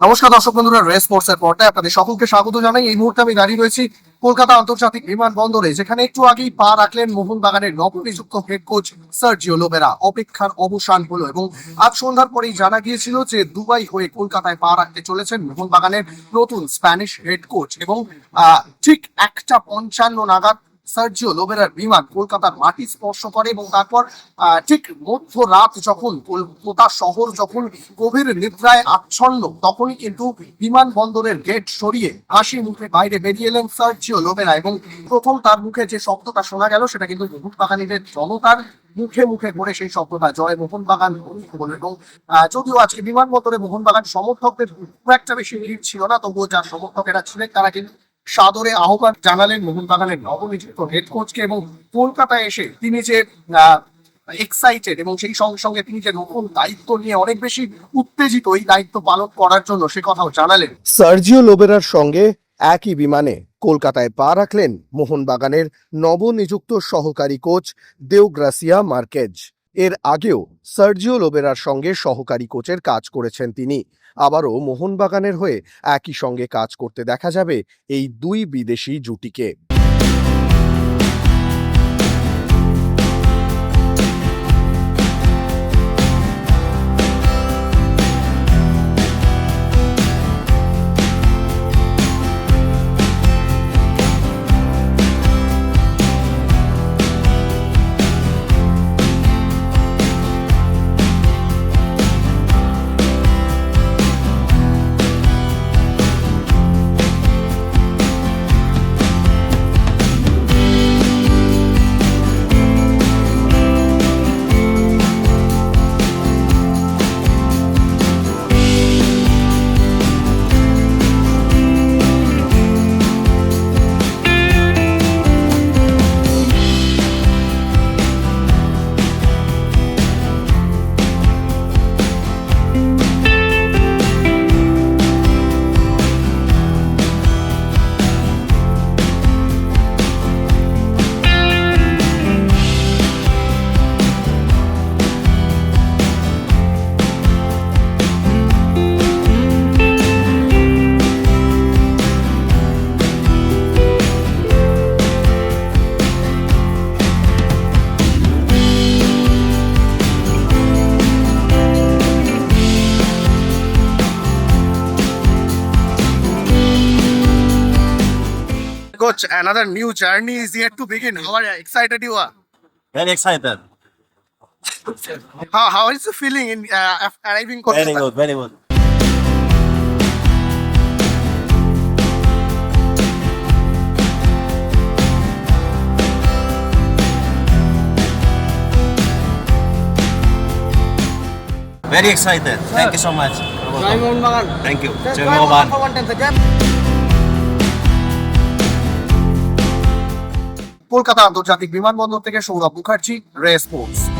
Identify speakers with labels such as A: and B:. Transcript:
A: নমস্কার দর্শক বন্ধুরা, রেস স্পোর্টস এর পর্দায় আপনাদের সকলকে স্বাগত জানাই। এই মুহূর্তে আমি দাঁড়িয়ে রয়েছি কলকাতা আন্তর্জাতিক বিমানবন্দরে, যেখানে একটু আগেই পা রাখলেন মোহনবাগানের নবনিযুক্ত হেড কোচ সার্জিও লোবেরা অপেক্ষার অবসান হলো এবং আজ সন্ধ্যার পরেই জানা গিয়েছিল যে দুবাই হয়ে কলকাতায় পা রাখতে চলেছেন মোহনবাগানের নতুন স্প্যানিশ হেড কোচ এবং ঠিক একটা পঞ্চান্ন নাগাদ সার্জিও লোবেরার বিমান কলকাতার মাটি স্পর্শ করে এবং তারপর ঠিক মধ্যরাত যখন কলকাতা শহর যখন গভীর নিদ্রায় আচ্ছন্ন, তখনই কিন্তু বিমানবন্দরের গেট সরিয়ে হাসি মুখে বাইরে বেরিয়ে এলেন সার্জিও লোবেরা এবং প্রথম তার মুখে যে শব্দটা শোনা গেল, সেটা কিন্তু মোহনবাগানীদের জনতার মুখে মুখে করে সেই শব্দটা। জয় মোহনবাগান এবং যদিও আজকে বিমানবন্দরে মোহনবাগান সমর্থকদের খুব একটা বেশি ভিড় ছিল না, তবুও যার সমর্থকেরা ছিলেন, তারা কিন্তু সাদরে আহ্বান জানালেন মোহনবাগানের নবনিযুক্ত হেড কোচকে এবং কলকাতায় এসে তিনি যে এক্সাইটেড এবং সেই সঙ্গে সঙ্গে তিনি যে নতুন দায়িত্ব নিয়ে অনেক বেশি উত্তেজিত এই দায়িত্ব পালন করার জন্য সে কথাও জানালেন।
B: সার্জিও লোবেরার সঙ্গে একই বিমানে কলকাতায় পা রাখলেন মোহনবাগানের নবনিযুক্ত সহকারী কোচ দেওগ্রাসিয়া মার্কেজ। এর আগেও সার্জিও লোবেরার সঙ্গে সহকারী কোচের কাজ করেছেন তিনি। আবারও মোহনবাগানের হয়ে একই সঙ্গে কাজ করতে দেখা যাবে এই দুই বিদেশি জুটিকে।
A: Coach, another new journey is yet to begin. How are you excited you are?
C: Very excited.
A: How, how is the feeling in uh, af- arriving
C: Very good, very good. Very excited. Thank you so much. Thank you. Jai Mohan.
A: Kolkata আন্তর্জাতিক বিমানবন্দর থেকে সৌরভ মুখার্জি রে sports